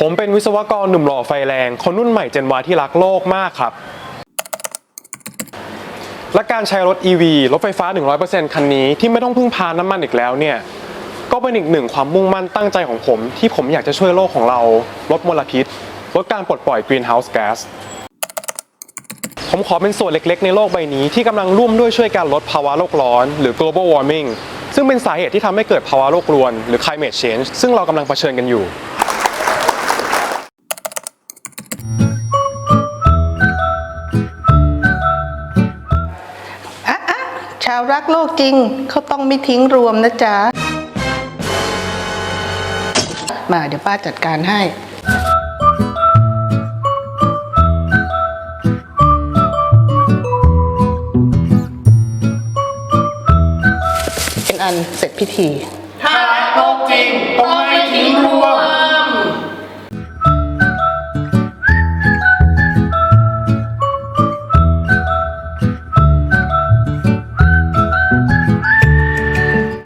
ผมเป็นวิศวกรหนุ่มหล่อไฟแรง คนรุ่นใหม่เจนวาที่รักโลกมากครับ และการใช้รถ EV รถไฟฟ้า 100%คันนี้ที่ไม่ต้องพึ่งพาน้ำมันอีกแล้วเนี่ย ก็เป็นอีกหนึ่งความมุ่งมั่นตั้งใจของผม ที่ผมอยากจะช่วยโลกของเรา ลดมลพิษ ลดการปลดปล่อย greenhouse gas ผมขอเป็นส่วนเล็กๆ ในโลกใบนี้ที่กำลังร่วมด้วยช่วยการลดภาวะโลกร้อน หรือ global warming ซึ่งเป็นสาเหตุที่ทำให้เกิดภาวะโลกรวน หรือ climate change ซึ่งเรากำลังเผชิญกันอยู่ ชาวรักโลกจริงเขาต้องไม่ทิ้งรวมนะจ๊ะ มาเดี๋ยวป้าจัดการให้ เป็นอันเสร็จพิธี ถ้ารักโลกจริงต้องไม่ทิ้งรวม